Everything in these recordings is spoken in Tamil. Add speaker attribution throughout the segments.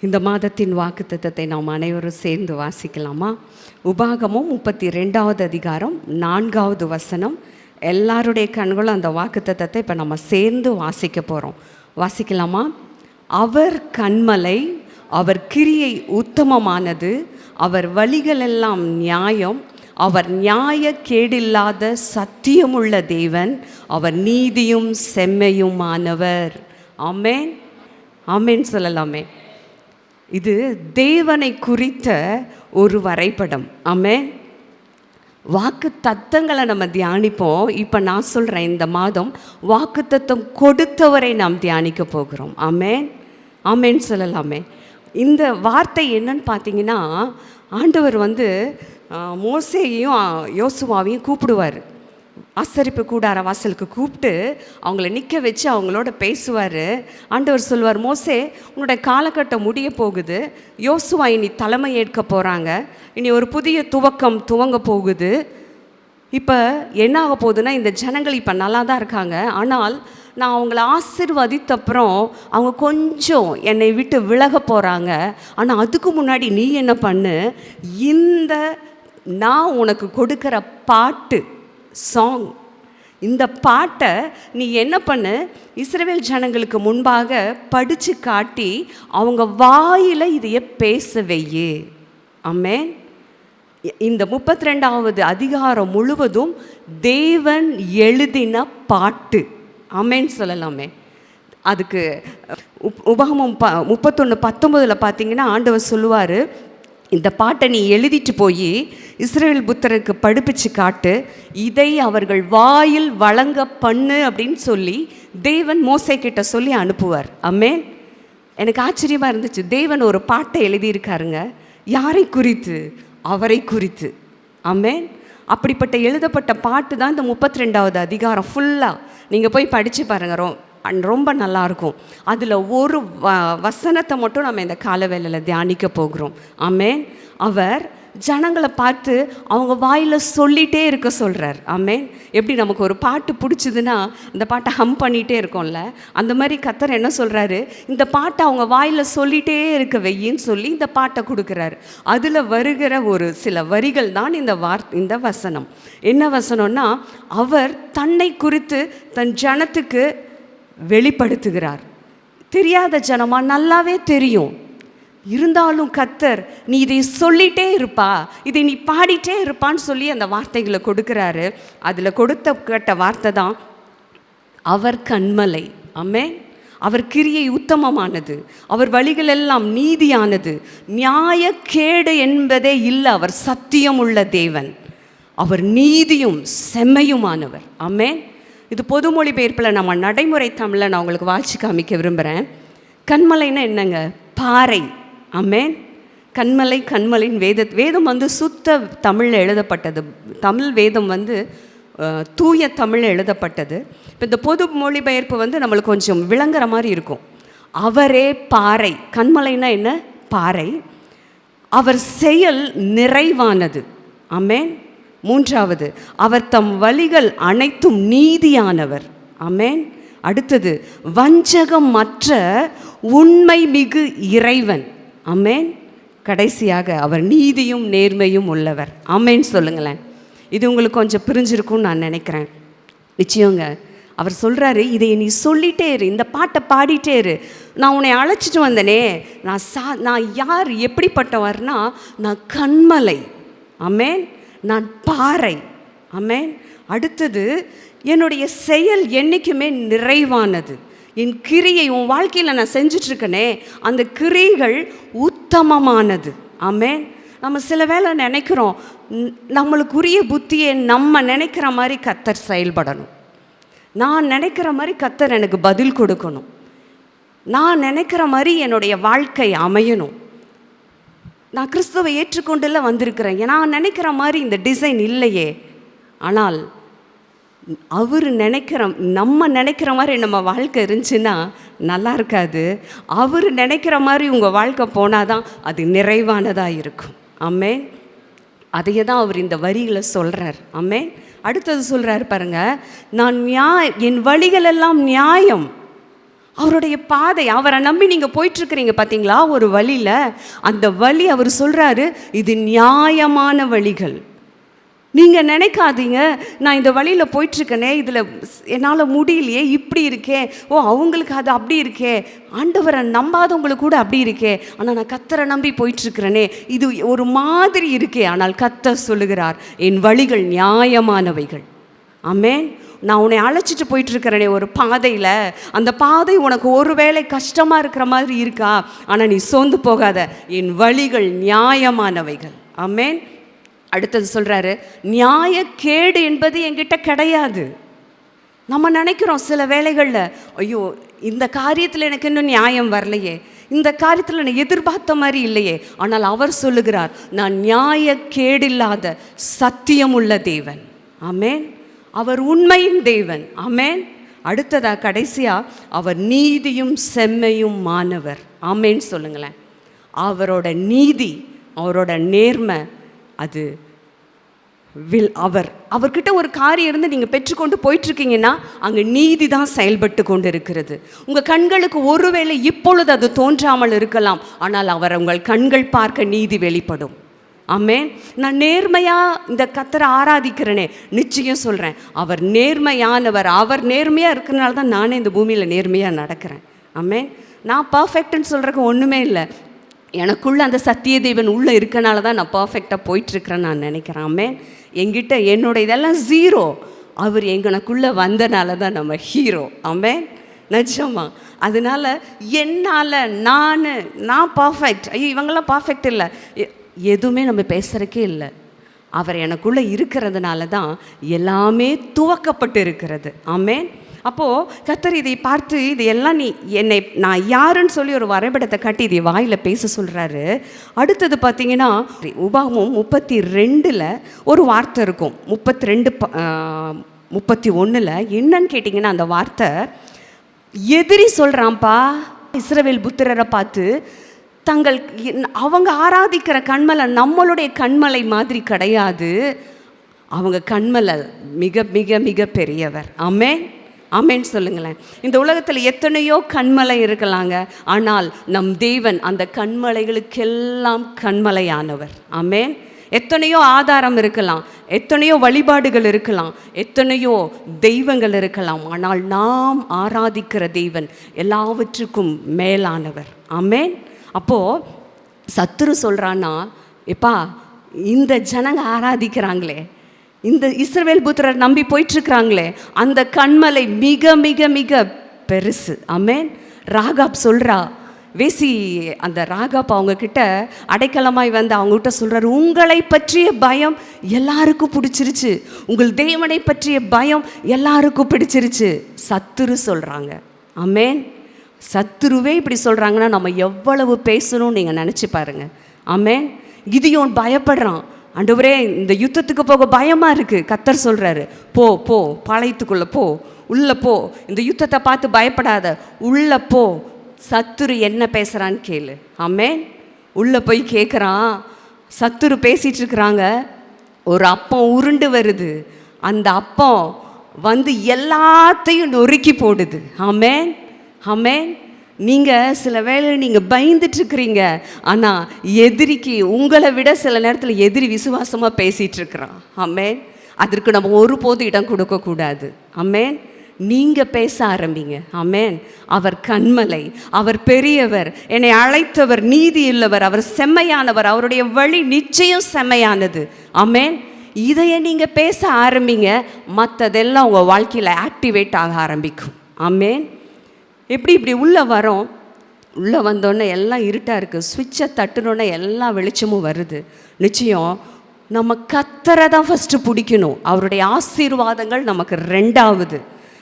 Speaker 1: இந்த மாதத்தின் வாக்குத்தத்தத்தை நாம் அனைவரும் சேர்ந்து வாசிக்கலாமா? உபாகமும் முப்பத்தி ரெண்டாவது அதிகாரம் நான்காவது வசனம். எல்லாருடைய கண்களும் அந்த வாக்குத்தத்தத்தை இப்போ நம்ம சேர்ந்து வாசிக்க போகிறோம் வாசிக்கலாமா? அவர் கண்மலை அவர் கிரியை உத்தமமானது அவர் வழிகளெல்லாம் நியாயம் அவர் நியாய கேடில்லாத சத்தியமுள்ள தேவன் அவர் நீதியும் செம்மையுமானவர். ஆமென். ஆமென் சொல்லலாமே. இது தேவனை குறித்த ஒரு வரைபடம். ஆமே வாக்கு தத்தங்களை நம்ம தியானிப்போம். இப்போ நான் சொல்கிறேன் இந்த மாதம் வாக்கு தத்தம் கொடுத்தவரை நாம் தியானிக்க போகிறோம். ஆமென். ஆமேன்னு சொல்லலாமே. இந்த வார்த்தை என்னன்னு பார்த்தீங்கன்னா ஆண்டவர் வந்து மோசையையும் யோசுவாவையும் கூப்பிடுவார். ஆசரிப்பு கூடார வாசலுக்கு கூப்பிட்டு அவங்கள நிற்க வச்சு அவங்களோட பேசுவார். ஆண்டவர் சொல்வார் மோசே உன்னோட காலகட்டம் முடிய போகுது. யோசுவா இனி தலைமை ஏற்க போகிறாங்க இனி ஒரு புதிய துவக்கம் துவங்க போகுது. இப்போ என்ன ஆக போகுதுன்னா இந்த ஜனங்கள் இப்போ நல்லா தான் இருக்காங்க. ஆனால் நான் அவங்கள ஆசிர்வதித்த அப்புறம் அவங்க கொஞ்சம் என்னை விட்டு விலக போகிறாங்க ஆனால் அதுக்கு முன்னாடி நீ என்ன பண்ணு? இந்த நான் உனக்கு கொடுக்குற பாட்டு சாங் இந்த பாட்டை நீ என்ன பண்ணு? இஸ்ரேல் ஜனங்களுக்கு முன்பாக படித்து காட்டி அவங்க வாயில் இதைய பேச வையே அம்மேன் இந்த முப்பத்தி ரெண்டாவது அதிகாரம் முழுவதும் தேவன் எழுதின பாட்டு. ஆமென் சொல்லலாமே. அதுக்கு உப் உபகமம் ப முப்பத்தொன்று பத்தொம்பதில் பார்த்தீங்கன்னா ஆண்டவர் சொல்லுவார் இந்த பாட்டை நீ எழுதிட்டு போய் இஸ்ரேல் புத்தருக்கு படிப்பிச்சு காட்டு இதை அவர்கள் வாயில் வழங்க பண்ணு அப்படின்னு சொல்லி தேவன் மோசை கிட்ட சொல்லி அனுப்புவார். அம்மே எனக்கு ஆச்சரியமாக இருந்துச்சு. தேவன் ஒரு பாட்டை எழுதியிருக்காருங்க. யாரை குறித்து? அவரை குறித்து. அம்மேன் அப்படிப்பட்ட எழுதப்பட்ட பாட்டு தான் இந்த முப்பத்தி ரெண்டாவது அதிகாரம் ஃபுல்லாக நீங்கள் போய் படித்து பாருங்க. அண்ட் ரொம்ப நல்லாயிருக்கும் அதில் ஒரு வ வசனத்தை மட்டும் நம்ம இந்த காலவேளையில் தியானிக்க போகிறோம். ஆமென். அவர் ஜனங்களை பார்த்து அவங்க வாயில் சொல்லிகிட்டே இருக்க சொல்கிறார் ஆமென். எப்படி நமக்கு ஒரு பாட்டு பிடிச்சதுன்னா இந்த பாட்டை ஹம் பண்ணிகிட்டே இருக்கோம்ல. அந்த மாதிரி கத்தர் என்ன சொல்கிறாரு இந்த பாட்டை அவங்க வாயில் சொல்லிகிட்டே இருக்க வெய்யின்னு சொல்லி இந்த பாட்டை கொடுக்குறாரு. அதில் வருகிற ஒரு சில வரிகள் தான் இந்த வார் இந்த வசனம். என்ன வசனம்னா அவர் தன்னை குறித்து தன் ஜனத்துக்கு வெளிப்படுத்துகிறார். தெரியாத ஜனமா? நல்லாவே தெரியும். இருந்தாலும் கத்தர் நீ இதை சொல்லிட்டே இருப்பா. இதை நீ பாடிட்டே இருப்பான்னு சொல்லி அந்த வார்த்தைகளை கொடுக்குறாரு. அதில் கொடுத்த கேட்ட வார்த்தை தான் அவர் கண்மலை. அம்மே அவர் கிரியை உத்தமமானது. அவர் வழிகள் எல்லாம் நீதியானது. நியாயக்கேடு என்பதே இல்லை அவர் சத்தியம் உள்ள தேவன். அவர் நீதியும் செம்மையுமானவர். ஆமென். இது பொது மொழிபெயர்ப்பில் நம்ம நடைமுறை தமிழில் நான் உங்களுக்கு வாட்சி காமிக்க விரும்புகிறேன் கண்மலைன்னா என்னங்க? பாறை. ஆமென். கண்மலை கண்மலையின் வேத வேதம் வந்து சுத்த தமிழில் எழுதப்பட்டது. தமிழ் வேதம் வந்து தூய தமிழில் எழுதப்பட்டது. இப்போ இந்த பொது மொழிபெயர்ப்பு வந்து நம்மளுக்கு கொஞ்சம் விளங்குற மாதிரி இருக்கும். அவரே பாறை. கண்மலைனா என்ன? பாறை. அவர் செயல் நிறைவானது. அம்மேன் மூன்றாவது அவர் தம் வழிகள் அனைத்தும் நீதியானவர். அமேன் அடுத்தது வஞ்சகம் மற்ற உண்மை மிகு இறைவன். அமேன் கடைசியாக அவர் நீதியும் நேர்மையும் உள்ளவர். அமேன் சொல்லுங்களேன். இது உங்களுக்கு கொஞ்சம் பிரிஞ்சிருக்கும்னு நான் நினைக்கிறேன். நிச்சயங்க அவர் சொல்கிறாரு இதை நீ சொல்லிட்டே இரு இந்த பாட்டை பாடிட்டே இரு. நான் உன்னை அழைச்சிட்டு வந்தனே. நான் சா நான் யார் எப்படிப்பட்டவர்னா நான் கண்மலை. அமேன் நான் பாறை அமேன் அடுத்தது என்னுடைய செயல் என்றைக்குமே நிறைவானது. என் கிரியை உன் வாழ்க்கையில் நான் செஞ்சிட்ருக்கனே அந்த கிரிகள் உத்தமமானது. அமேன் நம்ம சில வேளை நினைக்கிறோம் நம்மளுக்குரிய புத்தியை நம்ம நினைக்கிற மாதிரி கத்தர் செயல்படணும். நான் நினைக்கிற மாதிரி கத்தர் எனக்கு பதில் கொடுக்கணும். நான் நினைக்கிற மாதிரி என்னுடைய வாழ்க்கை அமையணும். நான் கிறிஸ்துவை ஏற்றுக்கொண்டுல வந்திருக்கிறேன். நான் நினைக்கிற மாதிரி இந்த டிசைன் இல்லையே. ஆனால் அவர் நினைக்கிற நம்ம நினைக்கிற மாதிரி நம்ம வாழ்க்கை இருந்துச்சுன்னா நல்லா இருக்காது. அவர் நினைக்கிற மாதிரி உங்கள் வாழ்க்கை போனால் தான் அது நிறைவானதாக இருக்கும். ஆமே அதையே தான் அவர் இந்த வரிகளை சொல்கிறார் ஆமே அடுத்தது சொல்கிறார் பாருங்க நான் நியாய என் வழிகளெல்லாம் நியாயம். அவருடைய பாதை அவரை நம்பி நீங்கள் போயிட்டுருக்கிறீங்க பார்த்தீங்களா ஒரு வழியில். அந்த வழி அவர் சொல்கிறாரு இது நியாயமான வழிகள். நீங்கள் நினைக்காதீங்க நான் இந்த வழியில் போயிட்டுருக்கனே இதில் என்னால் முடியலையே இப்படி இருக்கே. ஓ அவங்களுக்கு அது அப்படி இருக்கே. ஆண்டவரை நம்பாதவங்களுக்கு கூட அப்படி இருக்கே. ஆனால் நான் கத்தரை நம்பி போயிட்டுருக்கிறனே. இது ஒரு மாதிரி இருக்கே ஆனால் கத்தர் சொல்லுகிறார் என் வழிகள் நியாயமானவைகள். ஆமென். நான் உன்னை அழைச்சிட்டு போயிட்டுருக்கிறேனே ஒரு பாதையில். அந்த பாதை உனக்கு ஒருவேளை கஷ்டமாக இருக்கிற மாதிரி இருக்கா? ஆனால் நீ சோர்ந்து போகாத. என் வழிகள் நியாயமானவைகள். ஆமேன் அடுத்தது சொல்கிறாரு நியாயக்கேடு என்பது என்கிட்ட கிடையாது. நம்ம நினைக்கிறோம் சில வேளைகளில் ஐயோ இந்த காரியத்தில் எனக்கு இன்னும் நியாயம் வரலையே. இந்த காரியத்தில் நான் எதிர்பார்த்த மாதிரி இல்லையே. ஆனால் அவர் சொல்லுகிறார் நான் நியாயக்கேடில்லாத சத்தியமுள்ள தேவன். ஆமேன் அவர் உண்மையின் தேவன். அமேன் அடுத்ததா கடைசியா அவர் நீதியும் செம்மையும் மாணவர். ஆமேன்னு சொல்லுங்களேன். அவரோட நீதி அவரோட நேர்மை அது வில் அவர். அவர்கிட்ட ஒரு காரியம் இருந்து நீங்கள் பெற்றுக்கொண்டு போயிட்டுருக்கீங்கன்னா அங்கே நீதி தான் செயல்பட்டு கொண்டு இருக்கிறது உங்கள் கண்களுக்கு ஒருவேளை இப்பொழுது அது தோன்றாமல் இருக்கலாம் ஆனால் அவர் உங்கள் கண்கள் பார்க்க நீதி வெளிப்படும். ஆமே நான் நேர்மையாக இந்த கத்தரை ஆராதிக்கிறேனே நிச்சயம் சொல்கிறேன் அவர் நேர்மையானவர் அவர் நேர்மையாக இருக்கிறனால தான் நானே இந்த பூமியில் நேர்மையாக நடக்கிறேன். ஆமே நான் பர்ஃபெக்ட்னு சொல்கிறக்கு ஒன்றுமே இல்லை. எனக்குள்ள அந்த சத்திய தேவன் உள்ளே இருக்கனால தான் நான் பர்ஃபெக்டாக போயிட்டுருக்குறேன்னு நான் நினைக்கிறேன். ஆமே என்கிட்ட என்னோட இதெல்லாம் ஜீரோ அவர் எங்களுக்குள்ளே வந்தனால தான் நம்ம ஹீரோ ஆமே நிஜமா. அதனால என்னால் நான் நான் பர்ஃபெக்ட் ஐயோ இவங்கெல்லாம் பர்ஃபெக்ட் இல்லை. எ- எதுவுமே நம்ம பேசுகிறக்கே இல்லை. அவர் எனக்குள்ளே இருக்கிறதுனால தான் எல்லாமே துவக்கப்பட்டு இருக்கிறது. ஆமேன். அப்போது கத்தர் இதை பார்த்து இது எல்லாம் நீ என்னை நான் யாருன்னு சொல்லி ஒரு வரைபடத்தை காட்டி இதை வாயில் பேச சொல்கிறாரு அடுத்தது பார்த்தீங்கன்னா உபாகமும் முப்பத்தி ரெண்டில் ஒரு வார்த்தை இருக்கும். முப்பத்தி ரெண்டு ப முப்பத்தி ஒன்றில் என்னன்னு கேட்டிங்கன்னா அந்த வார்த்தை எதிரி சொல்கிறான்ப்பா இஸ்ரவேல் புத்திரரை பார்த்து தங்கள் இன்- அவங்க ஆராதிக்கிற கண்மலை நம்மளுடைய கண்மலை மாதிரி கிடையாது. அவங்க கண்மலை மிக மிக மிக பெரியவர். ஆமென்? ஆமேன்னு சொல்லுங்களேன். இந்த உலகத்தில் எத்தனையோ கண்மலை இருக்கலாங்க. ஆனால் நம் தேவன் அந்த கண்மலைகளுக்கெல்லாம் கண்மலையானவர். ஆமேன்? எத்தனையோ ஆதாரம் இருக்கலாம். எத்தனையோ வழிபாடுகள் இருக்கலாம். எத்தனையோ தெய்வங்கள் இருக்கலாம். ஆனால் நாம் ஆராதிக்கிற தெய்வன் எல்லாவற்றுக்கும் மேலானவர். ஆமேன்? அப்போது சத்துரு சொல்கிறான்னா எப்பா இந்த ஜனங்க ஆராதிக்கிறாங்களே இந்த இஸ்ரவேல் புத்திரர் நம்பி போயிட்டுருக்குறாங்களே அந்த கண்மலை மிக மிக மிக பெருசு. அமேன் ராகாப் சொல்கிறா வேசி அந்த ராகாப் அவங்கக்கிட்ட அடைக்கலமாய் வந்து அவங்ககிட்ட சொல்கிறார் உங்களை பற்றிய பயம் எல்லாருக்கும் பிடிச்சிருச்சு. உங்கள் தேவனை பற்றிய பயம் எல்லாருக்கும் பிடிச்சிருச்சு. சத்துரு சொல்கிறாங்க அமேன் சத்துருவே இப்படி சொல்கிறாங்கன்னா நம்ம எவ்வளவு பேசணும்னு நீங்கள் நினச்சி பாருங்கள் ஆமென். கிதியோன் பயப்படுறான். ஆண்டவரே இந்த யுத்தத்துக்கு போக பயமாக இருக்குது கத்தர் சொல்கிறாரு போ போ பாளையத்துக்குள்ளே போ உள்ளே போ. இந்த யுத்தத்தை பார்த்து பயப்படாத. உள்ளே போ. சத்துரு என்ன பேசுகிறான்னு கேளு. ஆமென். உள்ளே போய் கேட்குறான் சத்துரு பேசிகிட்டு இருக்கிறாங்க. ஒரு அப்பம் உருண்டு வருது. அந்த அப்பம் வந்து எல்லாத்தையும் நொறுக்கி போடுது. ஆமேன். ஹமேன் நீங்கள் சில வேளை நீங்கள் பயந்துட்டுருக்கிறீங்க. ஆனால் எதிரிக்கு உங்களை விட சில நேரத்தில் எதிரி விசுவாசமாக பேசிகிட்டு இருக்கிறான் அதற்கு நம்ம ஒருபோது இடம் கொடுக்கக்கூடாது. அம்மேன் நீங்கள் பேச ஆரம்பிங்க. அமேன் அவர் கண்மலை அவர் பெரியவர் என்னை அழைத்தவர் நீதி உள்ளவர் அவர் செம்மையானவர் அவருடைய வழி நிச்சயம் செம்மையானது. அமேன் இதையே நீங்கள் பேச ஆரம்பிங்க. மற்றதெல்லாம் உங்கள் வாழ்க்கையில் ஆக்டிவேட் ஆக ஆரம்பிக்கும். அமேன் எப்படி இப்படி உள்ளே வரோம்? உள்ளே வந்தோடனே எல்லாம் இருட்டாக இருக்குது சுவிட்சை தட்டுனோடனே எல்லா வெளிச்சமும் வருது. நிச்சயம் நம்ம கத்தரை தான் ஃபஸ்ட்டு பிடிக்கணும். அவருடைய ஆசீர்வாதங்கள் நமக்கு ரெண்டாவது.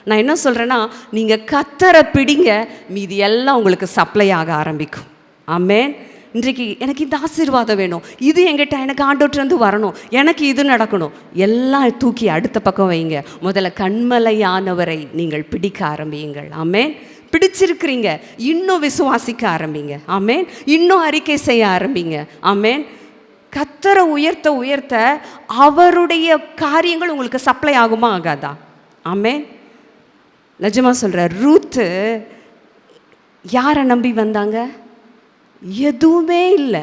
Speaker 1: நான் என்ன சொல்கிறேன்னா நீங்கள் கத்தரை பிடிங்க மீதி எல்லாம் உங்களுக்கு சப்ளை ஆக ஆரம்பிக்கும். ஆமேன் இன்றைக்கு எனக்கு இந்த ஆசீர்வாதம் வேணும். இது எங்கிட்ட எனக்கு ஆண்டோட்டிருந்து வரணும். எனக்கு இது நடக்கணும். எல்லாம் தூக்கி அடுத்த பக்கம் வைங்க. முதல்ல கண்மலையானவரை நீங்கள் பிடிக்க ஆரம்பியுங்கள். ஆமேன் பிடிச்சிருக்கிறீங்க இன்னும் விசுவாசிக்க ஆரம்பிங்க. ஆமேன். இன்னும் அறிக்கை செய்ய ஆரம்பிங்க. ஆமேன். கத்தரை உயர்த்த உயர்த்த அவருடைய காரியங்கள் உங்களுக்கு சப்ளை ஆகுமா ஆகாதா? ஆமேன். நிஜமா சொல்கிறேன் ரூத்து யாரை நம்பி வந்தாங்க? எதுவுமே இல்லை.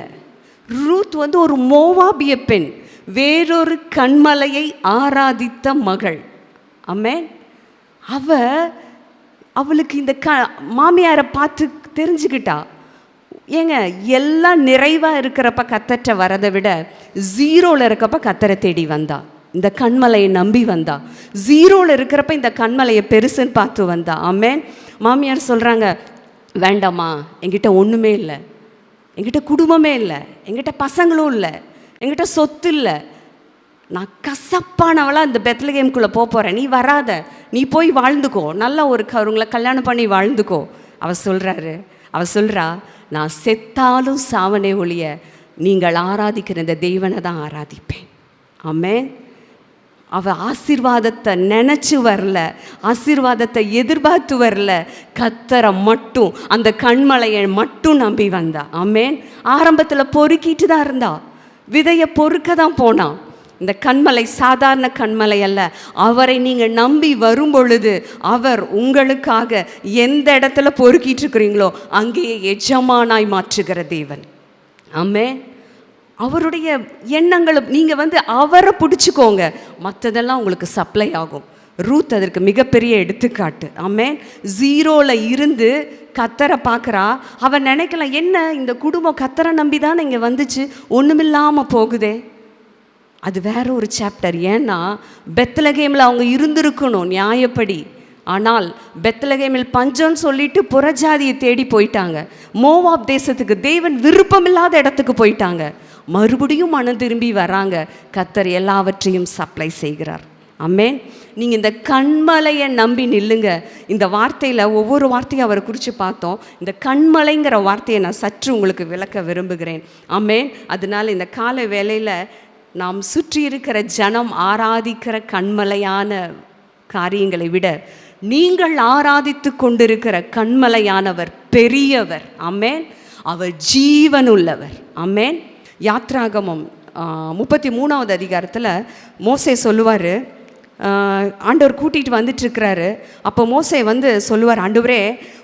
Speaker 1: ரூத் வந்து ஒரு மோவாபிய பெண் வேறொரு கண்மலையை ஆராதித்த மகள். அமேன் அவ அவளுக்கு இந்த க மாமியாரை பார்த்து தெரிஞ்சுக்கிட்டா. ஏங்க எல்லாம் நிறைவாக இருக்கிறப்ப கத்தற்ற வரதை விட ஜீரோவில் இருக்கப்ப கத்தரை தேடி வந்தா. இந்த கண்மலையை நம்பி வந்தா. ஜீரோவில் இருக்கிறப்ப இந்த கண்மலையை பெருசுன்னு பார்த்து வந்தா. ஆமேன். மாமியார் சொல்கிறாங்க வேண்டாமா என்கிட்ட ஒன்றுமே இல்லை. எங்கிட்ட குடும்பமே இல்லை. எங்கிட்ட பசங்களும் இல்லை. என்கிட்ட சொத்து இல்லை. நான் கசப்பானவளாக இந்த பெத்லகேம்குள்ளே போக போகிறேன் நீ வராத. நீ போய் வாழ்ந்துக்கோ. நல்லா ஒரு அவங்கள கல்யாணம் பண்ணி வாழ்ந்துக்கோ. அவள் சொல்கிறாரு அவள் சொல்கிறா நான் செத்தாலும் சாவனே ஒழிய நீங்கள் ஆராதிக்கிற இந்த தெய்வனை தான் ஆராதிப்பேன். ஆமே அவள் ஆசீர்வாதத்தை நினச்சி வரல. ஆசீர்வாதத்தை எதிர்பார்த்து வரல. கத்தரை மட்டும் அந்த கண்மலையை மட்டும் நம்பி வந்தா. ஆமேன். ஆரம்பத்தில் பொறுக்கிட்டு தான் இருந்தா. விதையை பொறுக்க தான் போனான் இந்த கண்மலை சாதாரண கண்மலை அல்ல. அவரை நீங்கள் நம்பி வரும் பொழுது அவர் உங்களுக்காக எந்த இடத்துல பொறுக்கிட்டு இருக்கிறீங்களோ அங்கேயே எஜமானாய் மாற்றுகிற தேவன். ஆமே அவருடைய எண்ணங்களை நீங்கள் வந்து அவரை பிடிச்சிக்கோங்க. மற்றதெல்லாம் உங்களுக்கு சப்ளை ஆகும். ரூத் அதற்கு மிகப்பெரிய எடுத்துக்காட்டு. ஆமே ஜீரோவில் இருந்து கத்தரை பார்க்குறா. அவன் நினைக்கலாம் என்ன இந்த குடும்பம் கத்தரை நம்பி தான் இங்கே வந்துச்சு? ஒன்றுமில்லாமல் போகுதே. அது வேற ஒரு சாப்டர் ஏன்னா பெத்லகேமில் அவங்க இருந்திருக்கணும் நியாயப்படி. ஆனால் பெத்லகேமில் பஞ்சம்னு சொல்லிட்டு புறஜாதியை தேடி போயிட்டாங்க. மோவாப் தேசத்துக்கு தேவன் விருப்பமில்லாத இடத்துக்கு போயிட்டாங்க. மறுபடியும் மனம் திரும்பி வராங்க. கத்தர் எல்லாவற்றையும் சப்ளை செய்கிறார். அம்மேன் நீங்கள் இந்த கண்மலையை நம்பி நில்லுங்க. இந்த வார்த்தையில் ஒவ்வொரு வார்த்தையும் அவரை குறித்து பார்த்தோம். இந்த கண்மலைங்கிற வார்த்தையை நான் சற்று உங்களுக்கு விளக்க விரும்புகிறேன். அம்மேன் அதனால் இந்த கால வேலையில் நாம் சுற்றி இருக்கிற ஜனம் ஆராதிக்கிற கண்மலையான காரியங்களை விட நீங்கள் ஆராதித்து கொண்டிருக்கிற கண்மலையானவர் பெரியவர். அமேன் அவர் ஜீவனுள்ளவர். அமேன் யாத்ராகமம் முப்பத்தி மூணாவது அதிகாரத்தில் மோசே சொல்லுவார் ஆண்டவர் கூட்டிகிட்டு வந்துட்டு இருக்கிறாரு அப்போ மோசை வந்து சொல்லுவார் ஆண்டவரே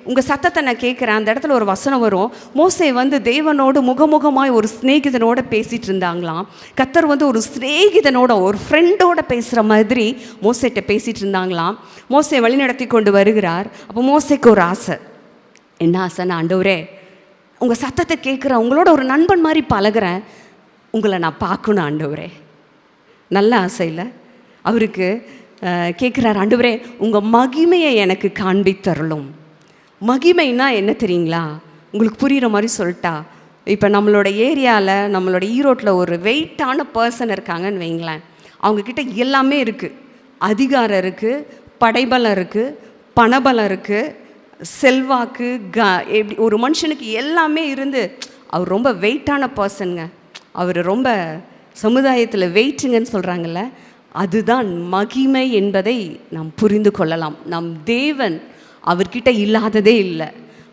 Speaker 1: உங்கள் சத்தத்தை நான் கேட்குறேன். அந்த இடத்துல ஒரு வசனம் வரும். மோசே வந்து தேவனோடு முகமுகமாய் ஒரு சிநேகிதனோட பேசிகிட்டு இருந்தாங்களாம் கத்தர் வந்து ஒரு சிநேகிதனோட ஒரு ஃப்ரெண்டோட பேசுகிற மாதிரி மோசேட்ட பேசிகிட்டு இருந்தாங்களாம் மோசை வழிநடத்தி கொண்டு வருகிறார். அப்போ மோசைக்கு ஒரு ஆசை. என்ன ஆசைன்னு ஆண்டவரே உங்கள் சத்தத்தை கேட்குறேன். உங்களோட ஒரு நண்பன் மாதிரி பழகுறேன். உங்களை நான் பார்க்கணும் ஆண்டவரே. நல்ல ஆசை இல்லை? அவருக்கு கேட்குறாரு ஆண்டவரே உங்கள் மகிமையை எனக்கு காண்பித்தருளும். மகிமைன்னா என்ன தெரியுங்களா? உங்களுக்கு புரிகிற மாதிரி சொல்லிட்டா. இப்போ நம்மளோட ஏரியாவில் நம்மளோட ஈரோட்டில் ஒரு வெயிட்டான பர்சன் இருக்காங்கன்னு வைங்களேன். அவங்கக்கிட்ட எல்லாமே இருக்குது அதிகாரம் இருக்குது படைபலம் இருக்குது பணபலம் இருக்குது செல்வாக்கு க எப்படி ஒரு மனுஷனுக்கு எல்லாமே இருந்து அவர் ரொம்ப வெயிட்டான பர்சனுங்க அவர் ரொம்ப சமுதாயத்தில் வெயிட்டுங்கன்னு சொல்கிறாங்கல்ல அதுதான் மகிமை என்பதை நாம் புரிந்து கொள்ளலாம். நம் தேவன் அவர்கிட்ட இல்லாததே இல்லை.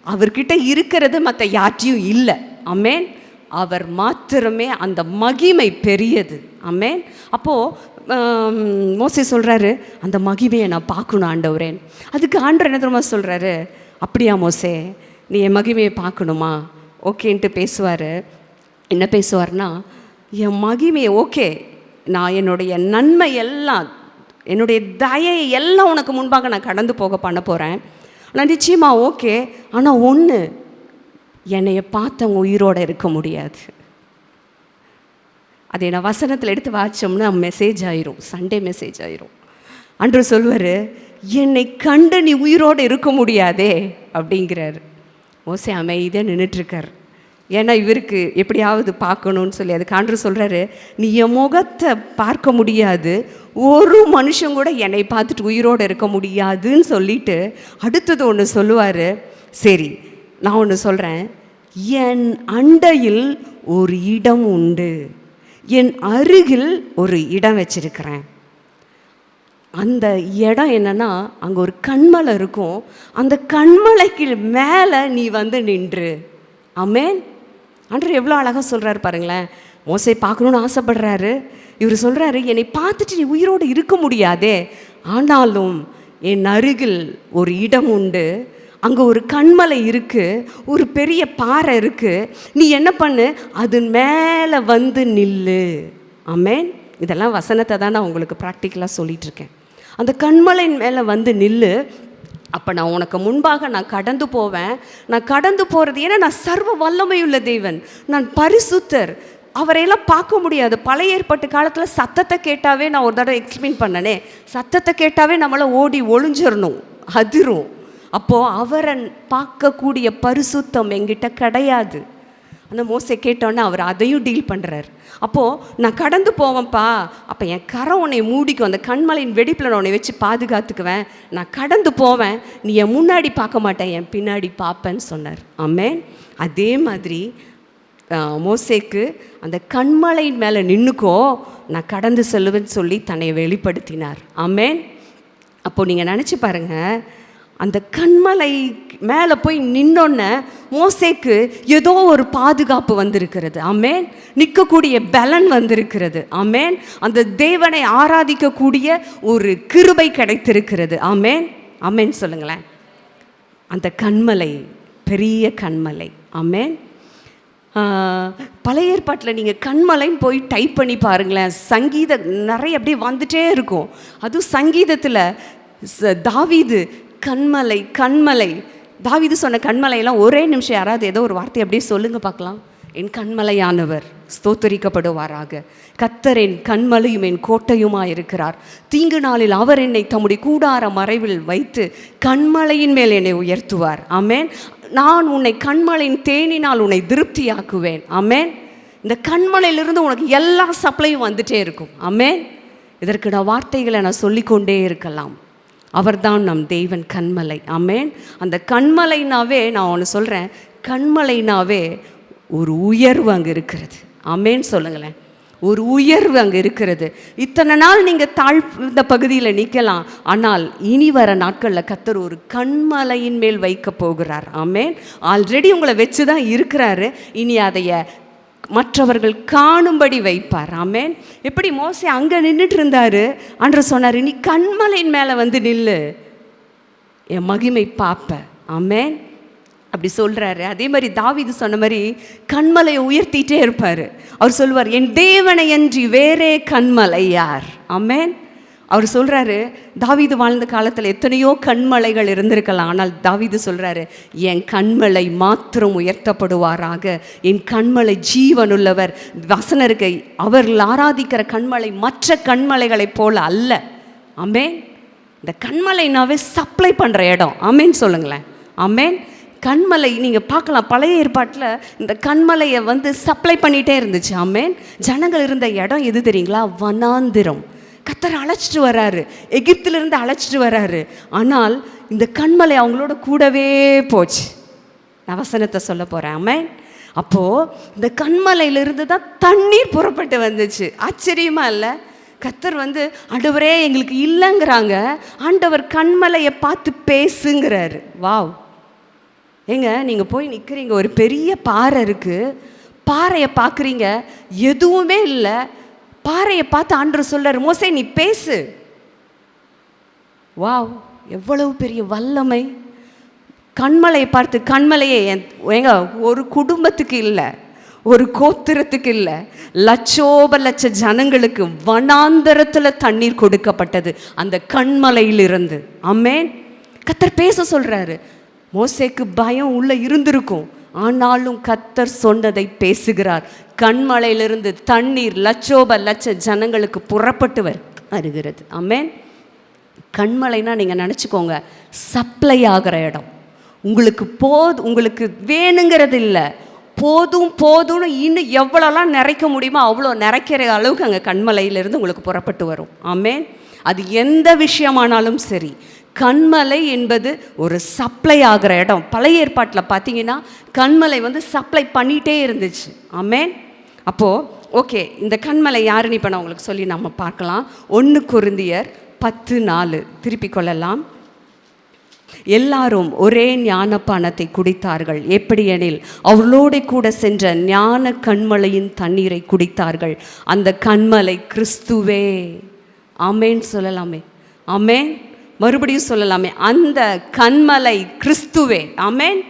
Speaker 1: அவர்கிட்ட இருக்கிறது மற்ற யாற்றையும் இல்லை. அமேன் அவர் மாத்திரமே அந்த மகிமை பெரியது. அமேன் அப்போது மோசி சொல்கிறாரு அந்த மகிமையை நான் பார்க்கணும் ஆண்டவரேன் அதுக்கு ஆண்டவர் என்ன தெரியுமா சொல்கிறாரு அப்படியா மோசே நீ என் மகிமையை பார்க்கணுமா? ஓகேன்ட்டு பேசுவார். என்ன பேசுவார்னா என் மகிமையை ஓகே நான் என்னுடைய நன்மை எல்லாம் என்னுடைய தயை எல்லாம் உனக்கு முன்பாக நான் கடந்து போக பண்ண போகிறேன் ஆனால் நிச்சயமாக ஓகே. ஆனால் ஒன்று என்னைய பார்த்தவங்க உயிரோடு இருக்க முடியாது. அதை நான் வசனத்தில் எடுத்து வாச்சோம்னா மெசேஜ் ஆயிரும் சண்டே மெசேஜ் ஆயிரும். அன்று சொல்வார் என்னை கண்டு நீ உயிரோடு இருக்க முடியாதே அப்படிங்கிறாரு. மோசே அமைதியாக நின்றுட்டுருக்கார் ஏன்னா இவருக்கு எப்படியாவது பார்க்கணும்னு சொல்லி அதுக்கு ஆண்டு சொல்கிறாரு நீ என் முகத்தை பார்க்க முடியாது. ஒரு மனுஷன் கூட என்னை பார்த்துட்டு உயிரோடு இருக்க முடியாதுன்னு சொல்லிட்டு அடுத்தது ஒன்று சொல்லுவார். சரி நான் ஒன்று சொல்கிறேன் என் அண்டையில் ஒரு இடம் உண்டு. என் அருகில் ஒரு இடம் வச்சிருக்கிறேன். அந்த இடம் என்னென்னா அங்கே ஒரு கண்மலை இருக்கும். அந்த கண்மலைக்கு மேலே நீ வந்து நின்று. அமேன் ஆண்டவர் எவ்வளோ அழகாக சொல்கிறாரு பாருங்களேன். மோசை பார்க்கணுன்னு ஆசைப்படுறாரு. இவர் சொல்கிறாரு என்னை பார்த்துட்டு நீ உயிரோடு இருக்க முடியாதே. ஆனாலும் என் அருகில் ஒரு இடம் உண்டு. அங்கே ஒரு கண்மலை இருக்குது ஒரு பெரிய பாறை இருக்குது நீ என்ன பண்ணு? அது மேலே வந்து நில்லு. அமேன் இதெல்லாம் வசனத்தை தான் நான் உங்களுக்கு ப்ராக்டிக்கலாக சொல்லிகிட்ருக்கேன் இருக்கேன். அந்த கண்மலையின் மேலே வந்து நில்லு. அப்போ நான் உனக்கு முன்பாக நான் கடந்து போவேன். நான் கடந்து போகிறது ஏன்னா நான் சர்வ வல்லமையுள்ள தேவன். நான் பரிசுத்தர். அவரையெல்லாம் பார்க்க முடியாது. பழைய ஏற்பட்ட காலத்தில் சத்தத்தை கேட்டாவே நான் ஒரு தடவை எக்ஸ்பிளைன் பண்ணனே. சத்தத்தை கேட்டாவே நம்மளை ஓடி ஒளிஞ்சிடணும் அதிரும். அப்போது அவரை பார்க்கக்கூடிய பரிசுத்தம் என்கிட்ட கிடையாது. அந்த மோசை கேட்டோன்னே அவர் அதையும் டீல் பண்ணுறாரு அப்போது நான் கடந்து போவேன்ப்பா. அப்போ என் கரை உன்னை மூடிக்கும். அந்த கண்மலையின் வெடிப்பில் நான் உன்னை வச்சு பாதுகாத்துக்குவேன். நான் கடந்து போவேன். நீ என் முன்னாடி பார்க்க மாட்டேன். என் பின்னாடி பார்ப்பேன்னு சொன்னார். ஆமென். அதே மாதிரி மோசேக்கு அந்த கண்மலையின் மேலே நின்றுக்கோ நான் கடந்து செல்லுவேன்னு சொல்லி தன்னை வெளிப்படுத்தினார். ஆமேன். அப்போது நீங்கள் நினச்சி பாருங்கள் அந்த கண்மலை மேலே போய் நின்னோன்ன மோசேக்கு ஏதோ ஒரு பாதுகாப்பு வந்திருக்கிறது. ஆமேன். நிற்கக்கூடிய பலன் வந்திருக்கிறது. ஆமேன். அந்த தேவனை ஆராதிக்கக்கூடிய ஒரு கிருபை கிடைத்திருக்கிறது. ஆமேன். ஆமேன் சொல்லுங்களேன். அந்த கண்மலை பெரிய கண்மலை. ஆமேன். பழைய ஏற்பாட்டில் நீங்கள் கண்மலைன்னு போய் டைப் பண்ணி பாருங்களேன். சங்கீத நிறைய அப்படியே வந்துட்டே இருக்கும். அதுவும் சங்கீதத்தில் ச- தாவீது கண்மலை கண்மலை. தாவிது சொன்ன கண்மலையெல்லாம் ஒரே நிமிஷம் யாராவது ஏதோ ஒரு வார்த்தை அப்படியே சொல்லுங்க பார்க்கலாம். என் கண்மலையானவர் ஸ்தோத்தரிக்கப்படுவாராக. கத்தர் என் கண்மலையும் என் கோட்டையுமாய் இருக்கிறார் தீங்கு நாளில் அவர் என்னை தம்முடைய கூடார மறைவில் வைத்து கண்மலையின் மேல் என்னை உயர்த்துவார். அமேன் நான் உன்னை கண்மலையின் தேனினால் உன்னை திருப்தியாக்குவேன். அமேன் இந்த கண்மலையிலிருந்து உனக்கு எல்லா சப்ளையும் வந்துட்டே இருக்கும். ஆமென். இதற்கு நான் வார்த்தைகளை நான் சொல்லிக்கொண்டே இருக்கலாம். அவர்தான் நம் தேவன் கண்மலை. அமேன் அந்த கண்மலைனாவே நான் ஒன்று சொல்கிறேன் கண்மலைனாவே ஒரு உயர்வு அங்கே இருக்கிறது. அமேன் சொல்லுங்களேன். ஒரு உயர்வு அங்கே இருக்கிறது. இத்தனை நாள் நீங்கள் தாழ் இந்த பகுதியில் நிற்கலாம் ஆனால் இனி வர நாட்களில் கத்தர் ஒரு கண்மலையின் மேல் வைக்க போகிறார். ஆமேன். ஆல்ரெடி உங்களை வச்சு தான் இருக்கிறாரு. இனி அதைய மற்றவர்கள் காணும்படி வைப்பார். ஆமேன். எப்படி மோசே அங்கே நின்றுட்டு இருந்தாரு? அன்று சொன்னார் நீ கண்மலையின் மேலே வந்து நில்லு. என் மகிமை பார்ப்ப ஆமேன். அப்படி சொல்கிறாரு அதே மாதிரி தாவிது சொன்ன மாதிரி கண்மலையை உயர்த்திட்டே இருப்பார். அவர் சொல்லுவார் என் தேவனை அன்றி வேறே கண்மலை யார்? ஆமென். அவர் சொல்கிறாரு தாவிது வாழ்ந்த காலத்தில் எத்தனையோ கண்மலைகள் இருந்திருக்கலாம். ஆனால் தாவிது சொல்கிறாரு என் கண்மலை மாத்திரம் உயர்த்தப்படுவாராக. என் கண்மலை ஜீவனுள்ளவர். வசனருக்கு அவர்கள் ஆராதிக்கிற கண்மலை மற்ற கண்மலைகளைப் போல அல்ல. அமேன் இந்த கண்மலைனாவே சப்ளை பண்ணுற இடம். அமேன் சொல்லுங்களேன். அமேன் கண்மலை நீங்கள் பார்க்கலாம் பழைய ஏற்பாட்டில் இந்த கண்மலையை வந்து சப்ளை பண்ணிகிட்டே இருந்துச்சு. ஆமேன். ஜனங்கள் இருந்த இடம் எது தெரியுங்களா? வனாந்திரம். கத்தர் அழைச்சிட்டு வராரு. எகிப்திலிருந்து அழைச்சிட்டு வராரு. ஆனால் இந்த கண்மலை அவங்களோட கூடவே போச்சு. நான் வசனத்தை சொல்ல போகிறேன் அப்போது இந்த கண்மலையிலிருந்து தான் தண்ணீர் புறப்பட்டு வந்துச்சு. ஆச்சரியமாக இல்லை? கத்தர் வந்து ஆண்டவரே எங்களுக்கு இல்லைங்கிறாங்க. ஆண்டவர் கண்மலையை பார்த்து பேசுங்கிறாரு. வாவ் ஏங்க நீங்கள் போய் நிற்கிறீங்க ஒரு பெரிய பாறை இருக்குது பாறையை பார்க்குறீங்க. எதுவுமே இல்லை. பாறையை பார்த்து ஆண்டு சொல்றாரு மோசே நீ பேசு. வாவ் எவ்வளவு பெரிய வல்லமை. கண்மலையை பார்த்து கண்மலையே என் ஏங்க ஒரு குடும்பத்துக்கு இல்லை ஒரு கோத்திரத்துக்கு இல்லை லட்சோப லட்ச ஜனங்களுக்கு வனாந்தரத்தில் தண்ணீர் கொடுக்கப்பட்டது அந்த கண்மலையிலிருந்து. அம்மேன் கத்தர் பேச சொல்றாரு. மோசேக்கு பயம் உள்ள இருந்திருக்கும். ஆனாலும் கத்தர் சொன்னதை பேசுகிறார். கண்மலையிலிருந்து தண்ணீர் லட்சோப லட்ச ஜனங்களுக்கு புறப்பட்டு வரு- வருகிறது அமேன் கண்மலைனா நீங்கள் நினச்சிக்கோங்க சப்ளை ஆகிற இடம். உங்களுக்கு போது உங்களுக்கு வேணுங்கிறது இல்லை போதும் போதும்னு இன்னும் எவ்வளோலாம் நிறைக்க முடியுமோ அவ்வளோ நிறைக்கிற அளவுக்கு அங்கே கண்மலையிலிருந்து உங்களுக்கு புறப்பட்டு வரும். ஆமேன். அது எந்த விஷயமானாலும் சரி. கண்மலை என்பது ஒரு சப்ளை ஆகிற இடம். பழைய ஏற்பாட்டில் பார்த்தீங்கன்னா கண்மலை வந்து சப்ளை பண்ணிகிட்டே இருந்துச்சு. ஆமேன் அப்போது ஓகே இந்த கண்மலை யாருன்னு இப்போ நான் உங்களுக்கு சொல்லி நம்ம பார்க்கலாம். ஒன்று குருந்தியர் பத்து நாலு. திருப்பிக் கொள்ளலாம். எல்லாரும் ஒரே ஞானப்பானத்தை குடித்தார்கள். எப்படியெனில் அவர்களோட கூட சென்ற ஞான கண்மலையின் தண்ணீரை குடித்தார்கள். அந்த கண்மலை கிறிஸ்துவே. ஆமேன் சொல்லலாமே. ஆமேன் மறுபடியும் சொல்லலாமே. அந்த கண்மலை கிறிஸ்துவே. அமேன்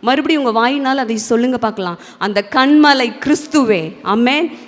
Speaker 1: மறுபடியும் உங்கள் வாயினால் அதை சொல்லுங்க பார்க்கலாம். அந்த கண்மலை கிறிஸ்துவே. அமேன்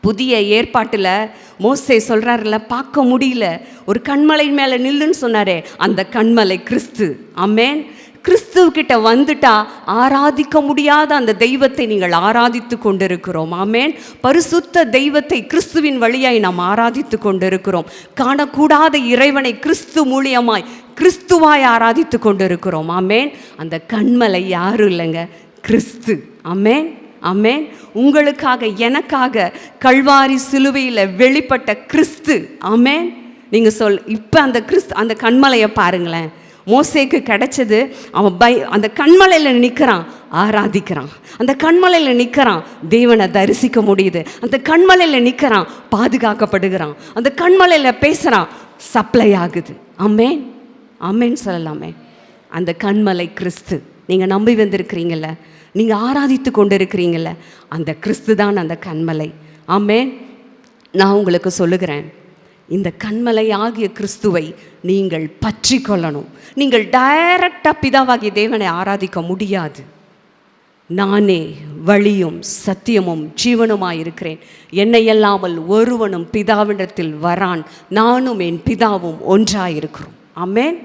Speaker 1: புதிய ஏற்பாட்டில் மோசே சொல்கிறாருல பார்க்க முடியல. ஒரு கண்மலை மேலே நில்லுன்னு சொன்னாரே. அந்த கண்மலை கிறிஸ்து. அமேன் கிறிஸ்துவக்கிட்ட வந்துட்டா ஆராதிக்க முடியாத அந்த தெய்வத்தை நீங்கள் ஆராதித்து கொண்டிருக்கிறோம். ஆமேன். பரிசுத்த தெய்வத்தை கிறிஸ்துவின் வழியாய் நாம் ஆராதித்து கொண்டிருக்கிறோம். காணக்கூடாத இறைவனை கிறிஸ்து மூலியமாய் கிறிஸ்துவாய் ஆராதித்து கொண்டிருக்கிறோம். ஆமேன். அந்த கண்மலை யாரும் இல்லைங்க? கிறிஸ்து. ஆமேன். அமேன் உங்களுக்காக எனக்காக கல்வாரி சிலுவையில் வெளிப்பட்ட கிறிஸ்து. அமேன் நீங்கள் சொல் இப்போ அந்த கிறிஸ்து அந்த கண்மலையை பாருங்களேன். மோசேக்கு கிடைச்சது அவன் பை அந்த கண்மலையில் நிற்கிறான் ஆராதிக்கிறான். அந்த கண்மலையில் நிற்கிறான் தேவனை தரிசிக்க முடியுது. அந்த கண்மலையில் நிற்கிறான் பாதுகாக்கப்படுகிறான். அந்த கண்மலையில் பேசுகிறான் சப்ளை ஆகுது. அம்மேன் அம்மேன்னு சொல்லலாமே. அந்த கண்மலை கிறிஸ்து. நீங்கள் நம்பி வந்திருக்கிறீங்கள நீங்கள் ஆராதித்து கொண்டு இருக்கிறீங்கள அந்த கிறிஸ்து தான் அந்த கண்மலை. ஆமேன். நான் உங்களுக்கு சொல்லுகிறேன். இந்த கண்மலை ஆகிய கிறிஸ்துவை நீங்கள் பற்றி கொள்ளணும் நீங்கள் டைரக்டாக பிதாவாகிய தேவனை ஆராதிக்க முடியாது. நானே வழியும் சத்தியமும் ஜீவனுமாயிருக்கிறேன் என்னை அல்லாமல் ஒருவனும் பிதாவிடத்தில் வரான். நானும் என் பிதாவும் ஒன்றாயிருக்கிறோம். அமேன்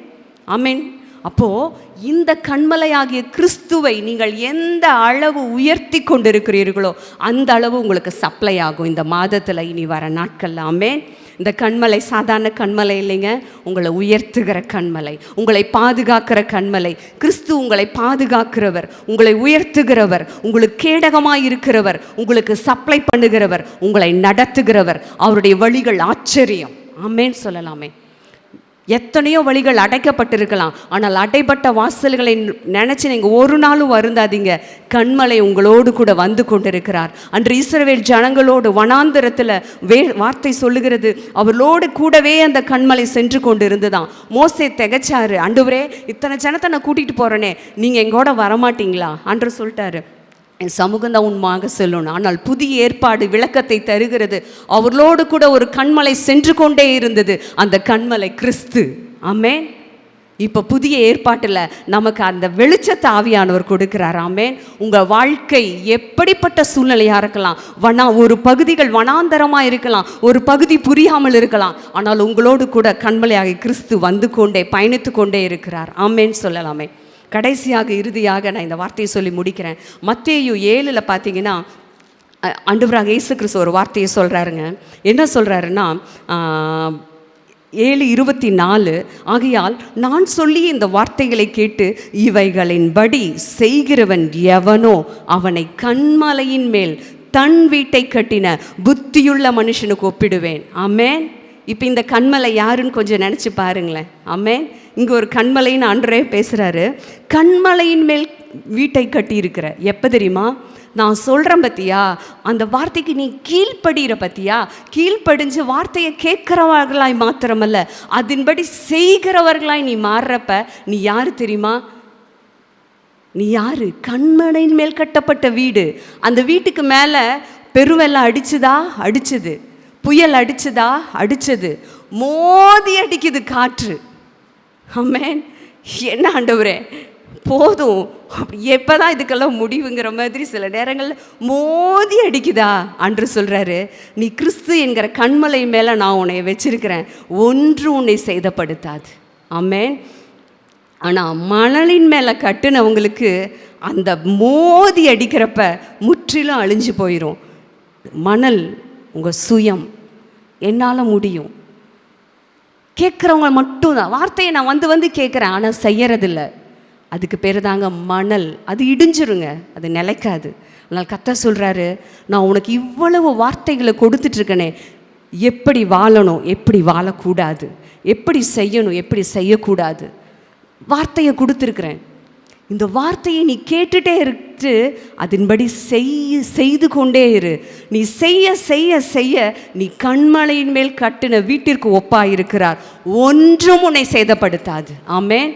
Speaker 1: அமேன் அப்போது இந்த கண்மலையாகிய கிறிஸ்துவை நீங்கள் எந்த அளவு உயர்த்தி கொண்டிருக்கிறீர்களோ அந்த அளவு உங்களுக்கு சப்ளை ஆகும். இந்த மாதத்தில் இனி வர நாட்கள் அமேன் இந்த கண்மலை சாதாரண கண்மலை இல்லைங்க. உங்களை உயர்த்துகிற கண்மலை உங்களை பாதுகாக்கிற கண்மலை. கிறிஸ்து உங்களை பாதுகாக்கிறவர் உங்களை உயர்த்துகிறவர் உங்களுக்கு கேடகமாக இருக்கிறவர் உங்களுக்கு சப்ளை பண்ணுகிறவர் உங்களை நடத்துகிறவர். அவருடைய வழிகள் ஆச்சரியம். ஆமேன்னு சொல்லலாமே. எத்தனையோ வழிகள் அடைக்கப்பட்டிருக்கலாம். ஆனால் அடைப்பட்ட வாசல்களை நினச்சி நீங்கள் ஒரு நாளும் வருந்தாதீங்க. கண்மலை உங்களோடு கூட வந்து கொண்டிருக்கிறார். அன்று இஸ்ரவேல் ஜனங்களோடு வனாந்திரத்தில் வே வார்த்தை சொல்லுகிறது. அவர்களோடு கூடவே அந்த கண்மலை சென்று கொண்டு இருந்துதான் மோசே திகச்சாரு. அண்டுவரே இத்தனை ஜனத்தை நான் கூட்டிகிட்டு போகிறேனே நீங்கள் எங்கூட வரமாட்டீங்களா? அன்று சொல்லிட்டாரு. சமூகம் தான் உண்மாக சொல்லணும் ஆனால் புதிய ஏற்பாடு விளக்கத்தை தருகிறது. அவர்களோடு கூட ஒரு கண்மலை சென்று கொண்டே இருந்தது. அந்த கண்மலை கிறிஸ்து. ஆமேன். இப்போ புதிய ஏற்பாட்டில் நமக்கு அந்த வெளிச்சத்தை ஆவியானவர் கொடுக்கிறார். ஆமேன். உங்கள் வாழ்க்கை எப்படிப்பட்ட சூழ்நிலையாக இருக்கலாம். வனா ஒரு பகுதிகள் வனாந்தரமாக இருக்கலாம். ஒரு பகுதி புரியாமல் இருக்கலாம். ஆனால் உங்களோடு கூட கண்மலையாகி கிறிஸ்து வந்து கொண்டே பயணித்து கொண்டே இருக்கிறார். ஆமேன்னு சொல்லலாமே. கடைசியாக இறுதியாக நான் இந்த வார்த்தையை சொல்லி முடிக்கிறேன். மத்தேயு ஏழில் பார்த்தீங்கன்னா அண்டுவராக இயேசு கிறிஸ்து ஒரு வார்த்தையை சொல்கிறாருங்க என்ன சொல்கிறாருன்னா ஏழு இருபத்தி நாலு ஆகையால் நான் சொல்லி இந்த வார்த்தைகளை கேட்டு இவைகளின்படி செய்கிறவன் எவனோ அவனை கண்மலையின் மேல் தன் வீட்டை கட்டின புத்தியுள்ள மனுஷனுக்கு ஒப்பிடுவேன். ஆமேன். இப்போ இந்த கண்மலை யாருன்னு கொஞ்சம் நினச்சி பாருங்களேன். அம்மே இங்கே ஒரு கண்மலைன்னு அன்றே பேசுகிறாரு கண்மலையின் மேல் வீட்டை கட்டியிருக்கிற. எப்போ தெரியுமா? நான் சொல்கிறேன் பத்தியா? அந்த வார்த்தைக்கு நீ கீழ்ப்படுகிற பத்தியா? கீழ்ப்படிஞ்சு வார்த்தையை கேட்குறவர்களாய் மாத்திரமல்ல. அதன்படி செய்கிறவர்களாய் நீ மாறுறப்ப நீ யார் தெரியுமா? நீ யார்? கண்மனையின் மேல் கட்டப்பட்ட வீடு. அந்த வீட்டுக்கு மேலே பெருவெல்லாம் அடிச்சுதா? அடிச்சது. புயல் அடிச்சதா? அடிச்சது. மோதி அடிக்குது காற்று. அம்மேன் என்ன ஆண்டவரே? போதும். எப்போ தான் இதுக்கெல்லாம் முடிவுங்கிற மாதிரி சில நேரங்களில் மோதி அடிக்குதா? அன்று சொல்கிறாரு நீ கிறிஸ்து என்கிற கண்மலை மேலே நான் உன்னை வச்சிருக்கிறேன். ஒன்று உன்னை சேதப்படுத்தாது. அம்மேன் ஆனால் மணலின் மேலே கட்டுனவங்களுக்கு அந்த மோதி அடிக்கிறப்ப முற்றிலும் அழிஞ்சு போயிடும் மணல் உங்கள் சுயம் என்னால் முடியும். கேட்குறவங்க மட்டும்தான். வார்த்தையை நான் வந்து வந்து கேட்குறேன் ஆனால் செய்யறதில்ல. அதுக்கு பேர் தாங்க மணல். அது இடிஞ்சிருங்க. அது நிலைக்காது. அதனால் கத்த சொல்கிறாரு நான் உனக்கு இவ்வளவு வார்த்தைகளை கொடுத்துட்ருக்கனே. எப்படி வாழணும்? எப்படி வாழக்கூடாது? எப்படி செய்யணும்? எப்படி செய்யக்கூடாது? வார்த்தையை கொடுத்துருக்குறேன். இந்த வார்த்தையை நீ கேட்டுட்டே இருக்கு அதன்படி செய் செய்து கொண்டே இரு. நீ செய்ய செய்ய செய்ய நீ கண்மலையின் மேல் கட்டின வீட்டிற்கு ஒப்பாயிருக்கிறார். ஒன்றும் உன்னை சேதப்படுத்தாது. ஆமேன்.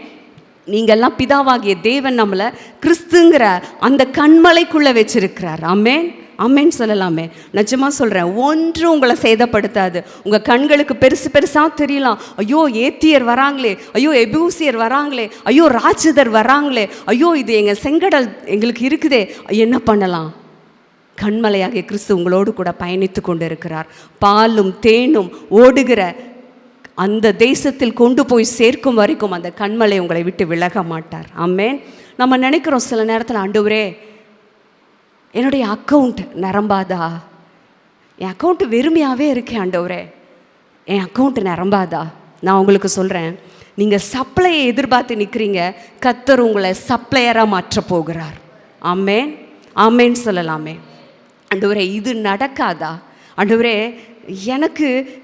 Speaker 1: நீங்கள்லாம் பிதாவாகிய தேவன் நம்மளை கிறிஸ்துங்கிற அந்த கண்மலைக்குள்ளே வச்சிருக்கிறார். ஆமேன். அம்மேன்னு சொல்லலாமே. நிஜமாக சொல்கிறேன் ஒன்றும் உங்களை சேதப்படுத்தாது. உங்கள் கண்களுக்கு பெருசு பெருசாக தெரியலாம். ஐயோ ஏத்தியர் வராங்களே. ஐயோ எபூசியர் வராங்களே. ஐயோ ராட்சதர் வராங்களே. ஐயோ இது எங்கள் செங்கடல் எங்களுக்கு இருக்குதே. என்ன பண்ணலாம்? கண்மலையாகிய கிறிஸ்து உங்களோடு கூட பயணித்து கொண்டு இருக்கிறார் பாலும் தேனும் ஓடுகிற அந்த தேசத்தில் கொண்டு போய் சேர்க்கும் வரைக்கும் அந்த கண்மலை உங்களை விட்டு விலக மாட்டார். அம்மேன் நம்ம நினைக்கிறோம் சில நேரத்தில் ஆண்டவரே என்னுடைய அக்கௌண்ட் நிரம்பாதா? என் அக்கௌண்ட் வெறுமையாகவே இருக்கேன் ஆண்டவரே. என் அக்கௌண்ட் நிரம்பாதா? நான் உங்களுக்கு சொல்கிறேன் நீங்கள் சப்ளையை எதிர்பார்த்து நிற்கிறீங்க கத்தர் உங்களை சப்ளையராக மாற்ற போகிறார். ஆமேன். ஆமேன்னு சொல்லலாமே. ஆண்டவரே இது நடக்காதா? ஆண்டவரே எனக்கு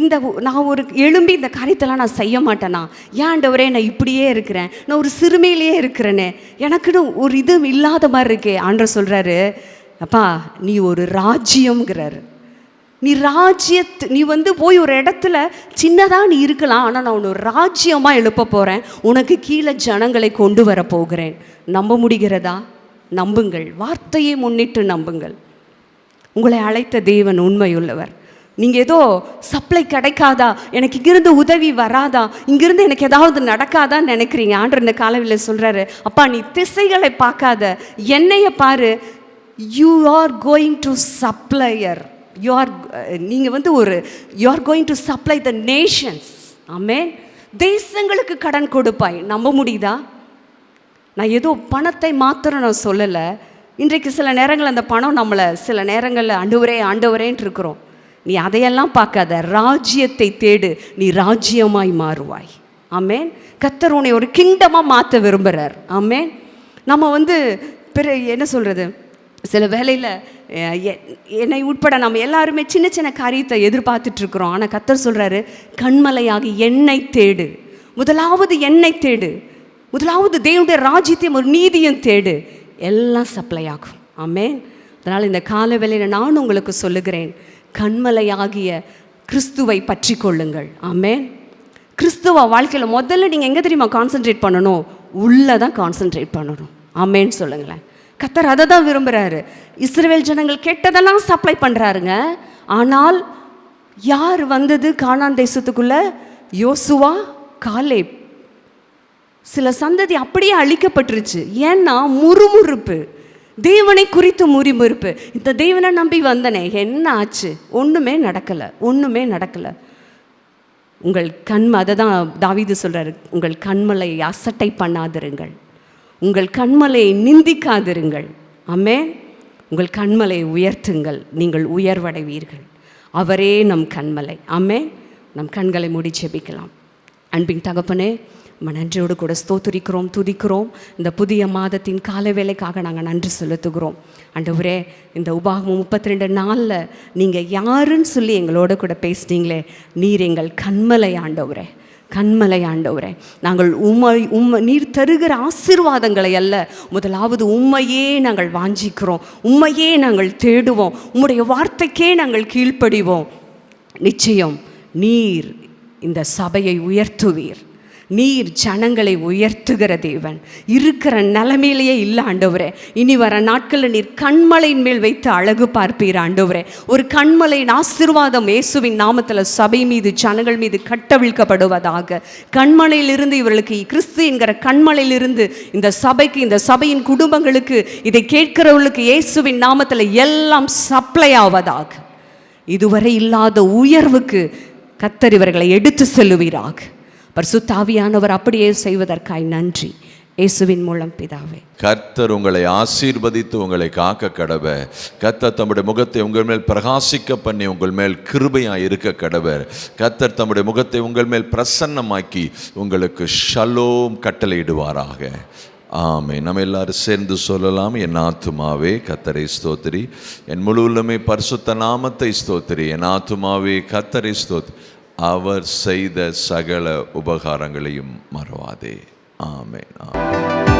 Speaker 1: இந்த நான் ஒரு எழும்பி இந்த காரியத்தெல்லாம் நான் செய்ய மாட்டேனா? ஏன் ஆண்டவரே நான் இப்படியே இருக்கிறேன். நான் ஒரு சிறுமையிலேயே இருக்கிறேனே. எனக்குன்னு ஒரு இது இல்லாத மாதிரி இருக்கே ஆண்டவர் சொல்கிறாரு அப்பா நீ ஒரு ராஜ்யம்ங்கிறாரு. நீ ராஜ்யத்து நீ வந்து போய் ஒரு இடத்துல சின்னதாக நீ இருக்கலாம் ஆனால் நான் உன்னை ஒரு ராஜ்யமாக எழுப்ப போகிறேன் உனக்கு கீழே ஜனங்களை கொண்டு வர போகிறேன். நம்ப முடிகிறதா? நம்புங்கள். வார்த்தையை முன்னிட்டு நம்புங்கள். உங்களை அழைத்த தேவன் உண்மையுள்ளவர். நீங்கள் ஏதோ சப்ளை கிடைக்காதா? எனக்கு இங்கிருந்து உதவி வராதா? இங்கிருந்து எனக்கு ஏதாவது நடக்காதான்னு நினைக்கிறீங்க. ஆண்டு இந்த காலவில் சொல்கிறாரு அப்பா நீ திசைகளை பார்க்காத. என்னைய பாரு. You are going to supplier you are நீங்கள் வந்து ஒரு you are going to supply the nations ஆமென் தேசங்களுக்கு கடன் கொடுப்பாய். நம்ப முடியுதா? நான் ஏதோ பணத்தை மாத்திரம் நான் சொல்லலை. இன்றைக்கு சில நேரங்கள் அந்த பணம் நம்மளை சில நேரங்களில் ஆண்டவரே ஆண்டவரேன்ட்டு இருக்கிறோம். நீ அதையெல்லாம் பார்க்காத. ராஜ்யத்தை தேடு. நீ ராஜ்யமாய் மாறுவாய். ஆமேன். கத்தர் உன்னை ஒரு கிங்டமாக மாற்ற விரும்புகிறார் ஆமேன். நம்ம வந்து பிற என்ன சொல்கிறது சில வேலையில் என்னை உட்பட நம்ம எல்லாருமே சின்ன சின்ன காரியத்தை எதிர்பார்த்துட்ருக்குறோம் ஆனால் கத்தர் சொல்கிறாரு கண்மலையாகி எண்ணெய் தேடு. முதலாவது எண்ணெய் தேடு. முதலாவது தேவனுடைய ராஜ்யத்தையும் ஒரு நீதியும் தேடு. எல்லாம் சப்ளை ஆகும். ஆமேன். அதனால் இந்த கால வேலையில் நான் உங்களுக்கு சொல்லுகிறேன். கண்மலையாகிய கிறிஸ்துவை பற்றி கொள்ளுங்கள் ஆமே கிறிஸ்துவ வாழ்க்கையில் முதல்ல நீங்கள் எங்கே தெரியுமா கான்சென்ட்ரேட் பண்ணணும்? உள்ளே தான் கான்சென்ட்ரேட் பண்ணணும். ஆமேன்னு சொல்லுங்களேன். கத்தர் அதை தான் விரும்புகிறாரு இஸ்ரேல் ஜனங்கள் கெட்டதெல்லாம் சப்ளை பண்ணுறாருங்க ஆனால் யார் வந்தது காணான் தேசத்துக்குள்ள? யோசுவா காலேப். சில சந்ததி அப்படியே அழிக்கப்பட்டுருச்சு. ஏன்னா முறுமுறுப்பு. தேவனை குறித்து முறுமுறுப்பு இந்த தேவனை நம்பி வந்தனே என்ன ஆச்சு? ஒன்றுமே நடக்கலை ஒன்றுமே நடக்கலை. உங்கள் கண் அதை தான் தாவிது சொல்கிறாரு உங்கள் கண்மலை அசட்டை பண்ணாதிருங்கள். உங்கள் கண்மலையை நிந்திக்காதிருங்கள். அம்மே உங்கள் கண்மலை உயர்த்துங்கள் நீங்கள் உயர்வடைவீர்கள். அவரே நம் கண்மலை. அம்மே நம் கண்களை மூடி செபிக்கலாம் அன்பின் தகப்பனே நம்ம நன்றியோடு கூட ஸ்தோத்துரிக்கிறோம் துதிக்கிறோம். இந்த புதிய மாதத்தின் கால வேலைக்காக நாங்கள் நன்றி செலுத்துகிறோம். ஆண்டவரே இந்த உபாகம் முப்பத்தி ரெண்டு நாளில் நீங்கள் யாருன்னு சொல்லி எங்களோட கூட பேசுனீங்களே நீர் எங்கள் கண்மலை ஆண்டவரே கண்மலை ஆண்டவரே. நாங்கள் உம்மை உம்மை நீர் தருகிற ஆசீர்வாதங்களை அல்ல முதலாவது உண்மையே நாங்கள் வாஞ்சிக்கிறோம் உண்மையே நாங்கள் தேடுவோம் உம்முடைய வார்த்தைக்கே நாங்கள் கீழ்ப்படிவோம். நிச்சயம் நீர் இந்த சபையை உயர்த்துவீர். நீர் ஜனங்களை உயர்த்துகிற தேவன். இருக்கிற நிலைமையிலேயே இல்லை ஆண்டவரே. இனி வர நாட்களில் நீர் கண்மலையின் மேல் வைத்து அழகு பார்ப்பீர் ஆண்டவரே. ஒரு கண்மலையின் ஆசீர்வாதம் இயேசுவின் நாமத்தில் சபை மீது ஜனங்கள் மீது கட்டவிழ்க்கப்படுவதாக. கண்மலையிலிருந்து இவர்களுக்கு கிறிஸ்து என்கிற கண்மலையிலிருந்து இந்த சபைக்கு இந்த சபையின் குடும்பங்களுக்கு இதை கேட்கிறவர்களுக்கு இயேசுவின் நாமத்தில் எல்லாம் சப்ளை ஆவதாக. இதுவரை இல்லாத உயர்வுக்கு கத்தர் இவர்களை எடுத்து செல்லுவீராக. பரிசுத்தாவியானவர் அப்படியே செய்வதற்காய் நன்றி. இயேசுவின் மூலம் பிதாவே.
Speaker 2: கர்த்தர் உங்களை ஆசீர்வதித்து உங்களை காக்க கடவர். கர்த்தர் தம்முடைய முகத்தை உங்கள் மேல் பிரகாசிக்க பண்ணி உங்கள் மேல் கிருபையாய் இருக்க கடவர். கர்த்தர் தம்முடைய முகத்தை உங்கள் மேல் பிரசன்னமாக்கி உங்களுக்கு ஷலோம் கட்டளையிடுவாராக. ஆமே நம்ம எல்லாரும் சேர்ந்து சொல்லலாம் என் ஆத்துமாவே கத்தரை ஸ்தோத்திரி. என் முழு உள்ளமே பரிசுத்த நாமத்தை ஸ்தோத்திரி. என் ஆத்துமாவே கத்தரை ஸ்தோத்திரி அவர் செய்த சகல உபகாரங்களையும் மறவாதே. ஆமேன் ஆமென்.